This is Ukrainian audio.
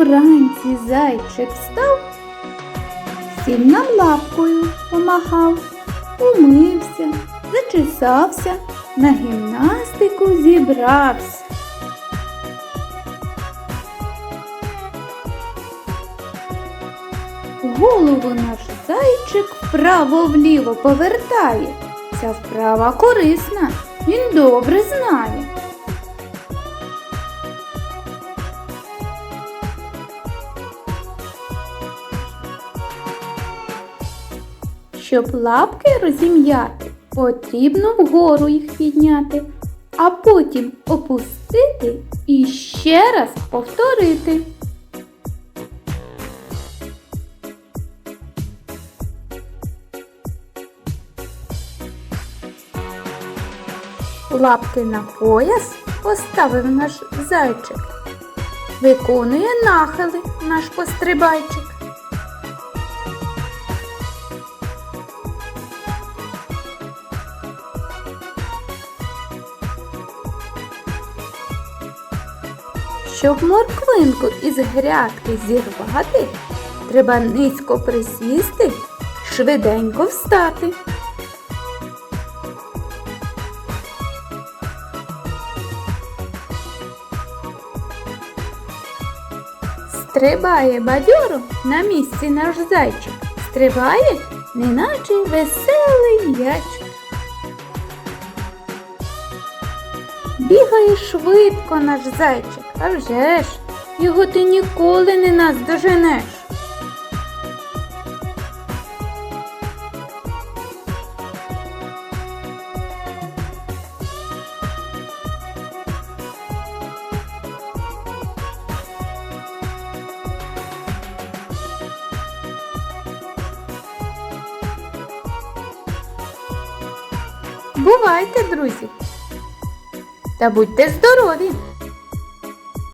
вранці зайчик встав, всім нам лапкою помахав, умився, зачесався, на гімнастику зібрався. Голову наш зайчик вправо-вліво повертає. Ця вправа корисна, він добре знає. Щоб лапки розім'яти, потрібно вгору їх підняти, а потім опустити і ще раз повторити. Лапки на пояс поставив наш зайчик. Виконує нахили наш пострибайчик. Щоб морквинку із грядки зірвати, треба низько присісти, швиденько встати. Стрибає бадьоро на місці наш зайчик. Стрибає, неначе веселий м'ячик. Бігає швидко наш зайчик, а вже ж його ти ніколи не наздоженеш. Бувайте, друзі! Та будьте здорові!